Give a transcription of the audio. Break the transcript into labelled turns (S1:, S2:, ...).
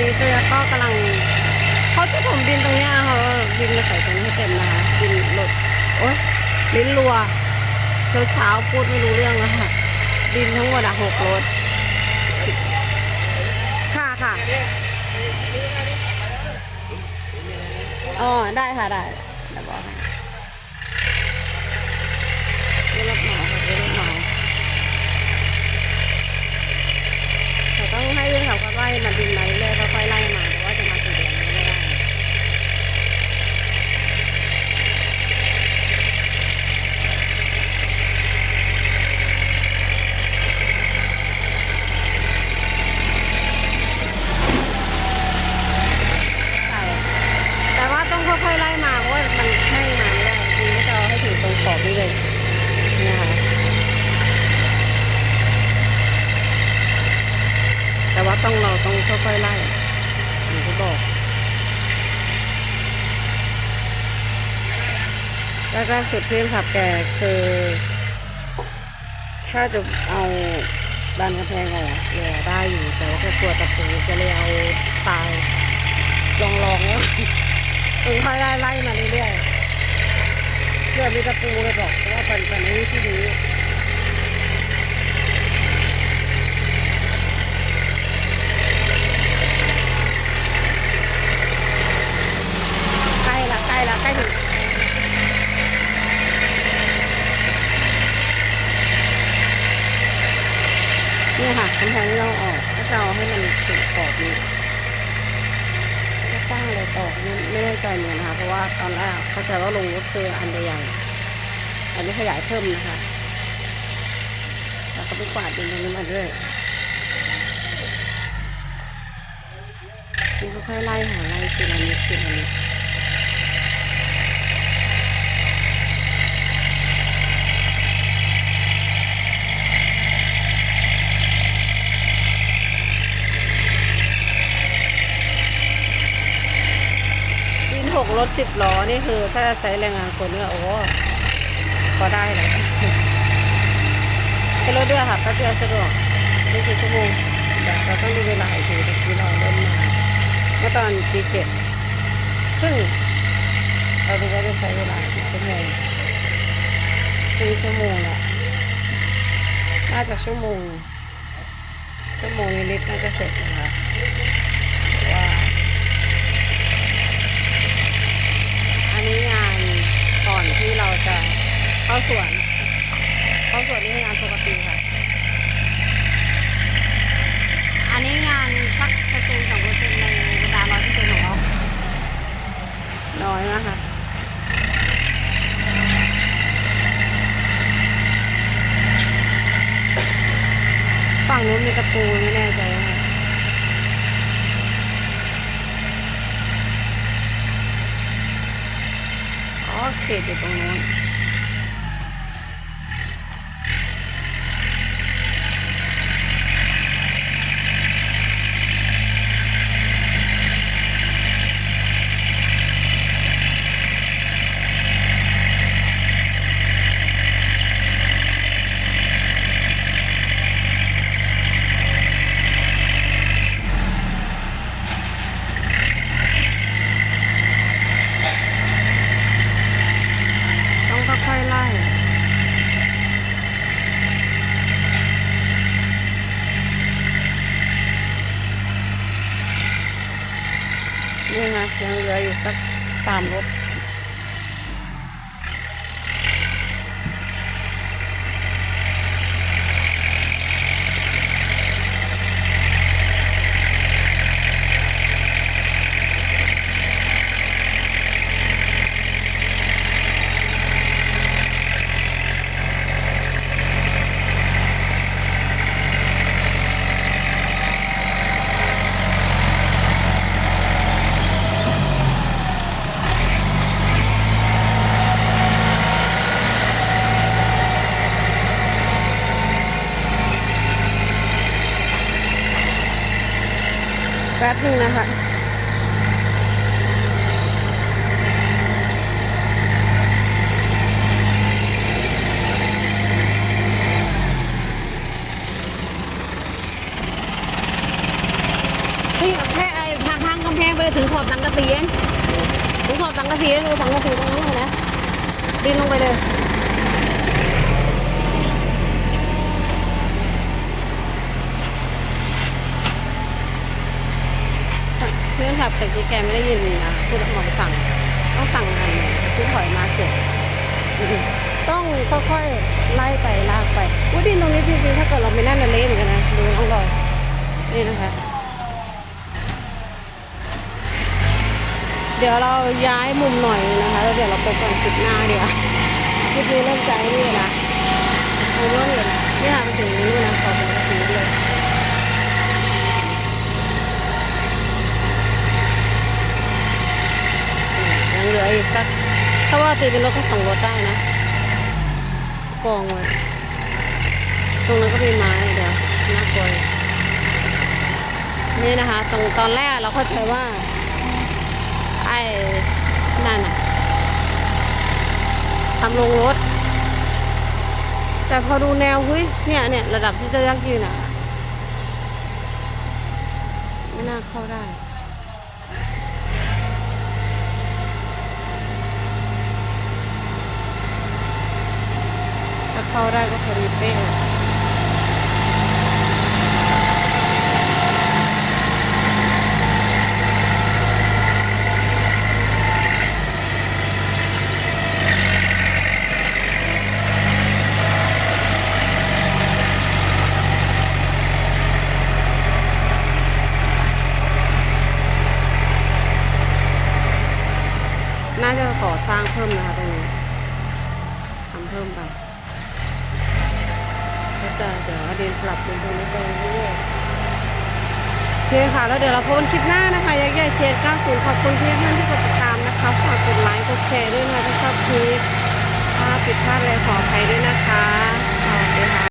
S1: นี้เจ้าก็กำลังเขาจะถมดินตรงเนี้ยเขาดินมาใส่ตรงนี้ให้เต็มนะคะดินหลดโอ๊ยลิ้นรัวเช้าเช้าๆพูดไม่รู้เรื่องแล้วค่ะ ดินทั้งหมดอะหกรถค่ะค่ะอ๋อได้ค่ะได้เดี๋ยวบอกให้ได้รับเหมาค่ะได้รับเหมาแต่ต้องให้เรื่องเขาก็ไล่มาดินมาเรื่อยๆค่อยๆไล่มาแต่ว่าจะมาตีเดียวไม่ได้ ใช่แต่ว่าต้องค่อยๆไล่มาเพราะว่ามันแห้งมาไม่ได้จริงๆก็จะเอาให้ถึงตรงขอบ นี้เลยนี่ค่ะแต่ว่าต้องเราต้องค่อยๆไล่อย่างที่บอกแรกๆสุดเพื่อนขับแกคือถ้าจะเอาดันกระแพงออกเลยได้อยู่แต่ว่าแกกลัวตะปูจะเลยเอาตายลองลองแล้วค่อยไล่ไล่มาเรื่อยๆ เพื่อมีตะปูเลยบอกเพราะว่าเป็นเป็นนี้ที่นี้ใกล้ละใกล้ละใกล้ถึงเนี่ยค่ะกำแพงที่เราออกก็จะเอาให้มันถึงขอบนี้ สร้างอะไรต่อไม่ไม่แน่ใจเหมือนกันนะคะเพราะว่าตอนแรกเข้าใจว่าลงก็คืออันใหญ่ๆอันนี้ขยายเพิ่มนะคะแล้วก็ไปกวาดดินตรงนี้มาเรื่อยนี่ค่อยไล่หาไล่ทีละนิดทีละนิด รถสิบล้อนี่คือถ้าใช้แรงงานคนเนี่ยโอ้พอได้เลยให้รถด้วยค่ะแป๊บเดียวสะดวกไม่กี่ชั่วโมงแต่เราต้องดูเวลาอีกทีเมื่อกี้เราเริ่มมาเมื่อตอนตีเจ็ดครึ่งเราดูว่าจะใช้เวลากี่ชั่วโมงครึ่งชั่วโมงละน่าจะชั่วโมงชั่วโมงนิดน่าจะเสร็จนะคะว่า อันนี้งานก่อนที่เราจะ เข้าสวน เข้าสวนนี่คืองานปกติค่ะ อันนี้งานสักเปอร์เซ็นต์สองเปอร์เซ็นต์ในบรรดาร้อยเปอร์เซ็นต์ของเราน้อยมากค่ะฝั่งนู้นมีตะปูไม่แน่ใจค่ะอ๋อเขตอยู่ตรงนู้น ต้องค่อยๆไล่ นี่นะยังเหลืออยู่สักสามรถ ป๊บนึงนะคะพี่แค่ไอ้ทางทางกำแพงไปถึงขอบสังกะสีถึงขอบสังกะสีเลยสังกะสีตรงนู้นเลยนะดินลงไปเลย บแต่กี้แกไม่ได้ยินนะพูดบอสั่ง ต้องสั่งงานคือถอยมาเก็บต้องค่อยๆไล่ไปลากไปว่าดินตรงนี้จริงๆถ้าเกิดเราไม่นั่นน่ะเละเหมือนกันนะดูน้องรอยนี่นะคะ เดี๋ยวเราย้ายมุมหน่อยนะคะแล้วเดี๋ยวเราพบกันคลิปหน้าเดี๋ยวคลิปนี้เริ่มใจนี่นะผมว่าเห็นนี่ค่ะมาถึงนี้นะขอบคุณถึงนี้เลย เหลืออีกสัก ถ้าว่าตีเป็นรถก็สองรถได้นะ กองไว้ตรงนั้นก็มีไม้เดี๋ยวน่ากลัวยนี่นะคะ ตรงตอนแรกเราเข้าใจว่า ไอ้นั่นอะทำลงรถ แต่พอดูแนวเฮ้ยเนี่ยเนี่ยระดับที่จะยักยืนอะไม่น่าเข้าได้ เข้าได้ก็พอดีเป๊ะน่าจะก่อสร้างเพิ่มนะคะตรงนี้ทำเพิ่มไป ก็จะเดี๋ยวเอาดิน ปรับปรุงตรงนี้ไปเรื่อยโอเคค่ะ แล้วเดี๋ยวเราพบกันคลิปหน้านะคะยักษ์ใหญ่เชน90 ขอบคุณที่ท่านที่กดติดตามนะคะฝากกดไลค์กดแชร์ด้วยนะคะถ้าชอบคลิปถ้าผิดพลาดอะไรขออภัยด้วยนะคะ สวัสดีค่ะ